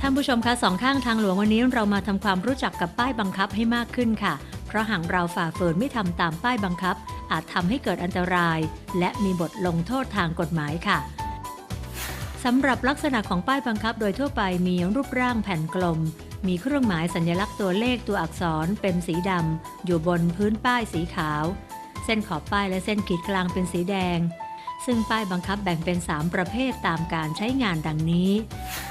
ท่านผู้ชมคะสองข้างทางหลวงวันนี้เรามาทำความรู้จักกับป้ายบังคับให้มากขึ้นค่ะ เพราะหากเราฝ่าฝืนไม่ทำตามป้ายบังคับ อาจทำให้เกิดอันตราย และมีบทลงโทษทางกฎหมายค่ะสำหรับลักษณะของป้ายบังคับโดยทั่วไปมีรูปร่างแผ่นกลม มีเครื่องหมายสัญลักษณ์ตัวเลขตัวอักษรเป็นสีดำอยู่บนพื้นป้ายสีขาว เส้นขอบป้ายและเส้นขีดกลางเป็นสีแดง ซึ่งป้ายบังคับแบ่งเป็น 3 ประเภทตามการใช้งานดังนี้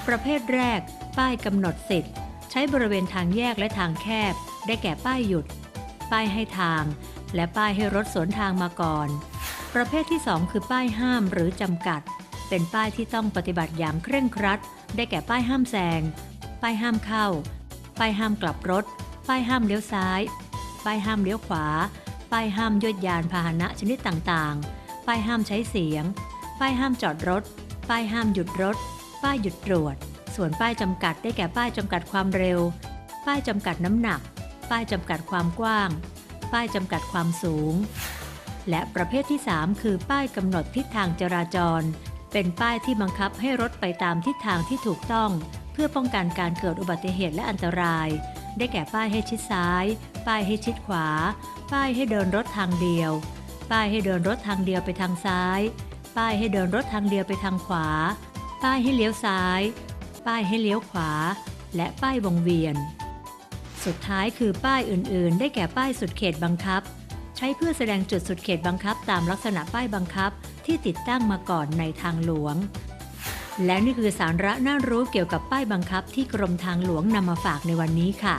ประเภทแรก ป้ายกำหนดสิทธิ์ ใช้บริเวณทางแยกและทางแคบ ได้แก่ป้ายหยุด ป้ายให้ทาง และป้ายให้รถสวนทางมาก่อน ประเภทที่ 2 คือป้ายห้ามหรือจำกัด เป็นป้ายที่ต้องปฏิบัติอย่างเคร่งครัด ได้แก่ป้ายห้ามแซง ป้ายห้ามเข้า ป้ายห้ามกลับรถ ป้ายห้ามเลี้ยวซ้าย ป้ายห้ามเลี้ยวขวา ป้ายห้ามยวดยานพาหนะชนิดต่างๆ ป้ายห้ามใช้เสียง ป้ายห้ามจอดรถ ป้ายห้ามหยุดรถ ป้ายหยุดตรวจ ส่วนป้ายจำกัดได้แก่ป้ายจำกัดความเร็ว ป้ายจำกัดน้ำหนัก ป้ายจำกัดความกว้าง ป้ายจำกัดความสูง และประเภทที่ 3 คือป้ายกำหนดทิศทางจราจร เป็นป้ายที่บังคับให้รถไปตามทิศทางที่ถูกต้อง เพื่อป้องกันการเกิดอุบัติเหตุและอันตราย ได้แก่ป้ายให้ชิดซ้าย ป้ายให้ชิดขวา ป้ายให้เดินรถทางเดียว ป้ายให้เดินรถทางเดียวไปทางซ้าย ป้ายให้เดินรถทางเดียวไปทางขวา ป้ายให้เลี้ยวซ้าย ป้ายให้เลี้ยวขวา และป้ายวงเวียน สุดท้ายคือป้ายอื่นๆ ได้แก่ป้ายสุดเขตบังคับ ใช้เพื่อแสดงจุดสุดเขตบังคับ ตามลักษณะป้ายบังคับที่ติดตั้งมาก่อนในทางหลวง และนี่คือสาระน่ารู้เกี่ยวกับป้ายบังคับที่กรมทางหลวงนำมาฝากในวันนี้ค่ะ